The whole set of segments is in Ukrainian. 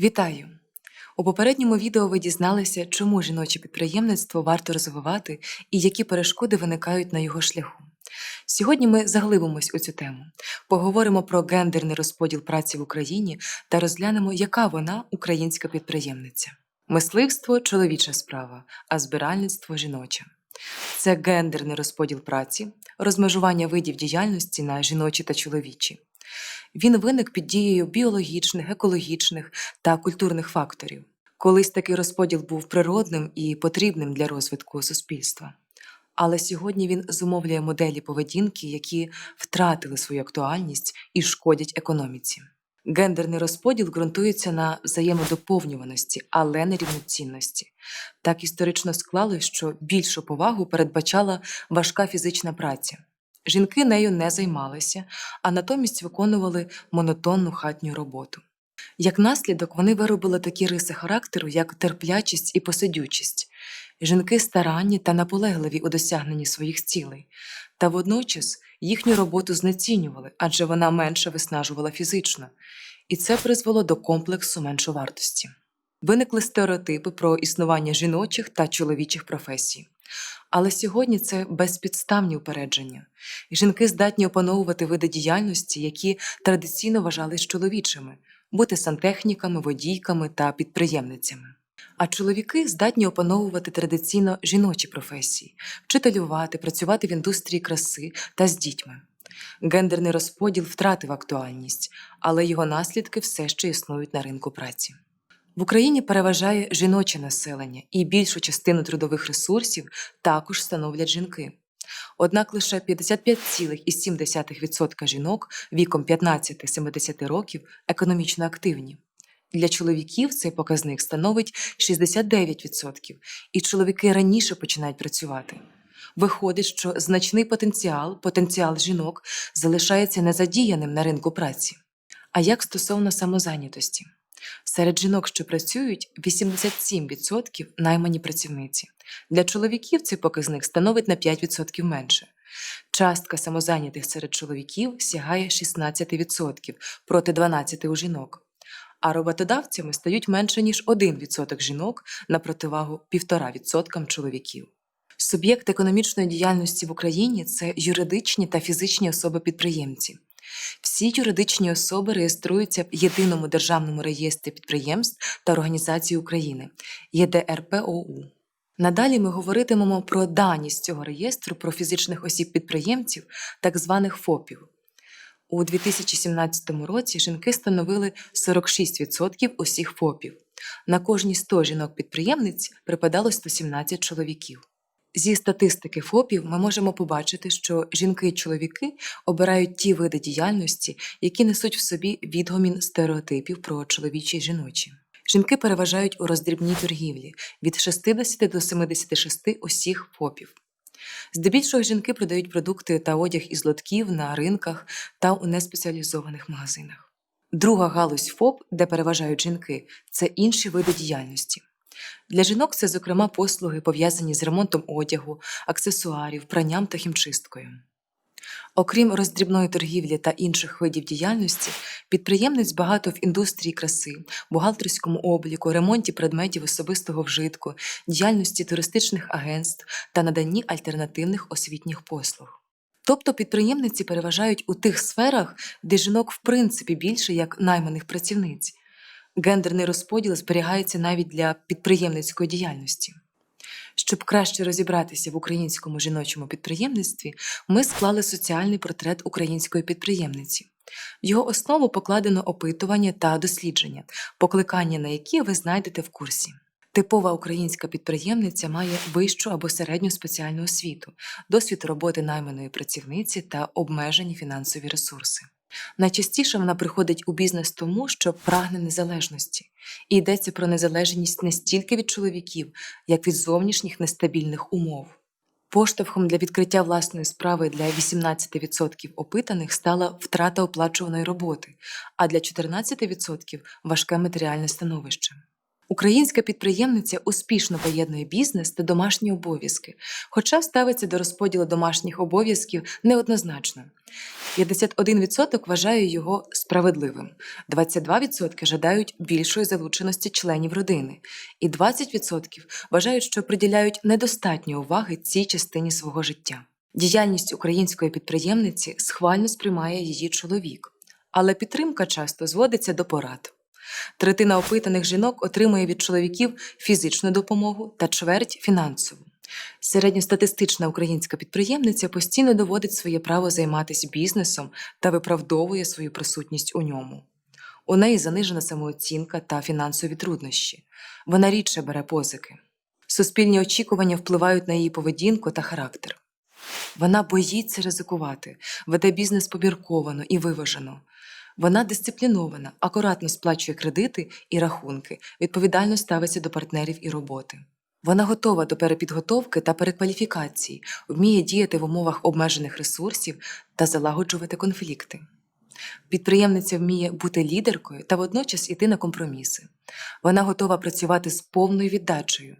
Вітаю! У попередньому відео ви дізналися, чому жіноче підприємництво варто розвивати і які перешкоди виникають на його шляху. Сьогодні ми заглибимось у цю тему, поговоримо про гендерний розподіл праці в Україні та розглянемо, яка вона українська підприємниця. Мисливство чоловіча справа, а збиральництво жіноча. Це гендерний розподіл праці, розмежування видів діяльності на жіночі та чоловічі. Він виник під дією біологічних, екологічних та культурних факторів. Колись такий розподіл був природним і потрібним для розвитку суспільства. Але сьогодні він зумовлює моделі поведінки, які втратили свою актуальність і шкодять економіці. Гендерний розподіл ґрунтується на взаємодоповнюваності, але не рівноцінності. Так історично склалось, що більшу повагу передбачала важка фізична праця. Жінки нею не займалися, а натомість виконували монотонну хатню роботу. Як наслідок, вони виробили такі риси характеру, як терплячість і посидючість. Жінки старанні та наполегливі у досягненні своїх цілей, та водночас їхню роботу знецінювали, адже вона менше виснажувала фізично, і це призвело до комплексу меншовартості. Виникли стереотипи про існування жіночих та чоловічих професій. Але сьогодні це безпідставні упередження. Жінки здатні опановувати види діяльності, які традиційно вважались чоловічими, бути сантехніками, водійками та підприємницями. А чоловіки здатні опановувати традиційно жіночі професії, вчителювати, працювати в індустрії краси та з дітьми. Гендерний розподіл втратив актуальність, але його наслідки все ще існують на ринку праці. В Україні переважає жіноче населення, і більшу частину трудових ресурсів також становлять жінки. Однак лише 55,7% жінок віком 15-70 років економічно активні. Для чоловіків цей показник становить 69%, і чоловіки раніше починають працювати. Виходить, що значний потенціал, потенціал жінок залишається незадіяним на ринку праці. А як стосовно самозайнятості? Серед жінок, що працюють, 87% наймані працівниці. Для чоловіків цей показник становить на 5% менше. Частка самозайнятих серед чоловіків сягає 16% проти 12% у жінок. А роботодавцями стають менше ніж 1% жінок на противагу 1,5% чоловіків. Суб'єкт економічної діяльності в Україні це юридичні та фізичні особи-підприємці. Всі юридичні особи реєструються в єдиному державному реєстрі підприємств та організацій України ЄДРПОУ. Надалі ми говоритимемо про дані з цього реєстру про фізичних осіб-підприємців, так званих ФОПів. У 2017 році жінки становили 46% усіх ФОПів. На кожні 100 жінок-підприємниць припадало 117 чоловіків. Зі статистики ФОПів ми можемо побачити, що жінки і чоловіки обирають ті види діяльності, які несуть в собі відгомін стереотипів про чоловічі і жіночі. Жінки переважають у роздрібній торгівлі від 60 до 76 усіх ФОПів. Здебільшого жінки продають продукти та одяг із лотків на ринках та у неспеціалізованих магазинах. Друга галузь ФОП, де переважають жінки, це інші види діяльності. Для жінок це, зокрема, послуги, пов'язані з ремонтом одягу, аксесуарів, пранням та хімчисткою. Окрім роздрібної торгівлі та інших видів діяльності, підприємниць багато в індустрії краси, бухгалтерському обліку, ремонті предметів особистого вжитку, діяльності туристичних агентств та наданні альтернативних освітніх послуг. Тобто підприємниці переважають у тих сферах, де жінок в принципі більше як найманих працівниць. Гендерний розподіл зберігається навіть для підприємницької діяльності. Щоб краще розібратися в українському жіночому підприємництві, ми склали соціальний портрет української підприємниці. Його основу покладено опитування та дослідження, покликання на які ви знайдете в курсі. Типова українська підприємниця має вищу або середню спеціальну освіту, досвід роботи найманої працівниці та обмежені фінансові ресурси. Найчастіше вона приходить у бізнес тому, що прагне незалежності, і йдеться про незалежність не стільки від чоловіків, як від зовнішніх нестабільних умов. Поштовхом для відкриття власної справи для 18% опитаних стала втрата оплачуваної роботи, а для 14% важке матеріальне становище. Українська підприємниця успішно поєднує бізнес та домашні обов'язки, хоча ставиться до розподілу домашніх обов'язків неоднозначно. 51% вважає його справедливим, 22% жадають більшої залученості членів родини, і 20% вважають, що приділяють недостатньо уваги цій частині свого життя. Діяльність української підприємниці схвально сприймає її чоловік, але підтримка часто зводиться до порад. Третина опитаних жінок отримує від чоловіків фізичну допомогу та чверть фінансову. Середньостатистична українська підприємниця постійно доводить своє право займатися бізнесом та виправдовує свою присутність у ньому. У неї занижена самооцінка та фінансові труднощі. Вона рідше бере позики. Суспільні очікування впливають на її поведінку та характер. Вона боїться ризикувати, веде бізнес помірковано і виважено. Вона дисциплінована, акуратно сплачує кредити і рахунки, відповідально ставиться до партнерів і роботи. Вона готова до перепідготовки та перекваліфікації, вміє діяти в умовах обмежених ресурсів та залагоджувати конфлікти. Підприємниця вміє бути лідеркою та водночас іти на компроміси. Вона готова працювати з повною віддачею,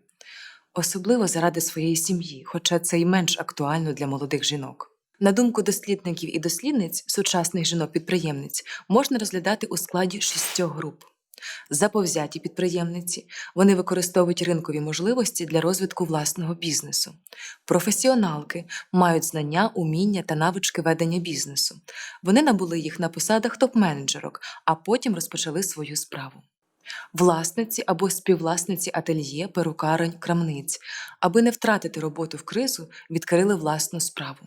особливо заради своєї сім'ї, хоча це й менш актуально для молодих жінок. На думку дослідників і дослідниць сучасних жінок-підприємниць можна розглядати у складі шістьох груп. Заповзяті підприємниці вони використовують ринкові можливості для розвитку власного бізнесу. Професіоналки мають знання, уміння та навички ведення бізнесу. Вони набули їх на посадах топ-менеджерок, а потім розпочали свою справу. Власниці або співвласниці ательє, перукарень, крамниць, аби не втратити роботу в кризу, відкрили власну справу.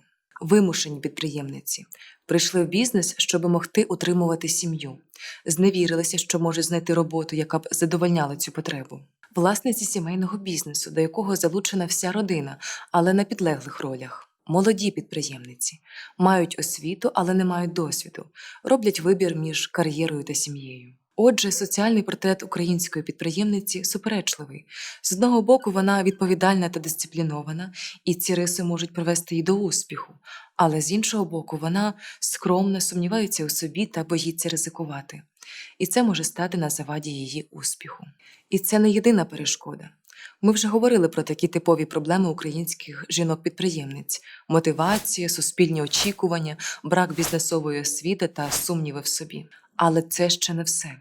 Вимушені підприємниці прийшли в бізнес, щоб могти утримувати сім'ю, зневірилися, що можуть знайти роботу, яка б задовольняла цю потребу. Власниці сімейного бізнесу, до якого залучена вся родина, але на підлеглих ролях. Молоді підприємниці мають освіту, але не мають досвіду, роблять вибір між кар'єрою та сім'єю. Отже, соціальний портрет української підприємниці суперечливий. З одного боку, вона відповідальна та дисциплінована, і ці риси можуть привести її до успіху, але з іншого боку, вона скромна, сумнівається у собі та боїться ризикувати. І це може стати на заваді її успіху. І це не єдина перешкода. Ми вже говорили про такі типові проблеми українських жінок-підприємниць: мотивація, суспільні очікування, брак бізнесової освіти та сумніви в собі. Але це ще не все.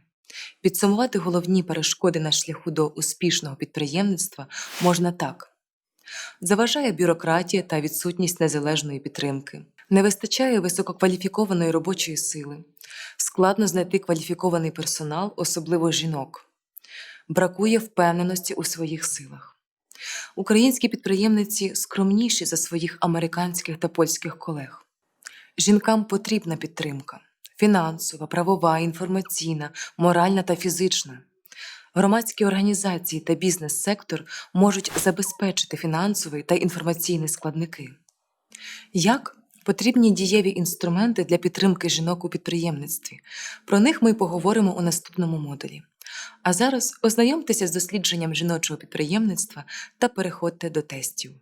Підсумувати головні перешкоди на шляху до успішного підприємництва можна так: заважає бюрократія та відсутність незалежної підтримки, не вистачає висококваліфікованої робочої сили, складно знайти кваліфікований персонал, особливо жінок, бракує впевненості у своїх силах. Українські підприємниці скромніші за своїх американських та польських колег. Жінкам потрібна підтримка фінансова, правова, інформаційна, моральна та фізична. Громадські організації та бізнес-сектор можуть забезпечити фінансові та інформаційні складники. Як потрібні дієві інструменти для підтримки жінок у підприємництві? Про них ми поговоримо у наступному модулі. А зараз ознайомтеся з дослідженням жіночого підприємництва та переходьте до тестів.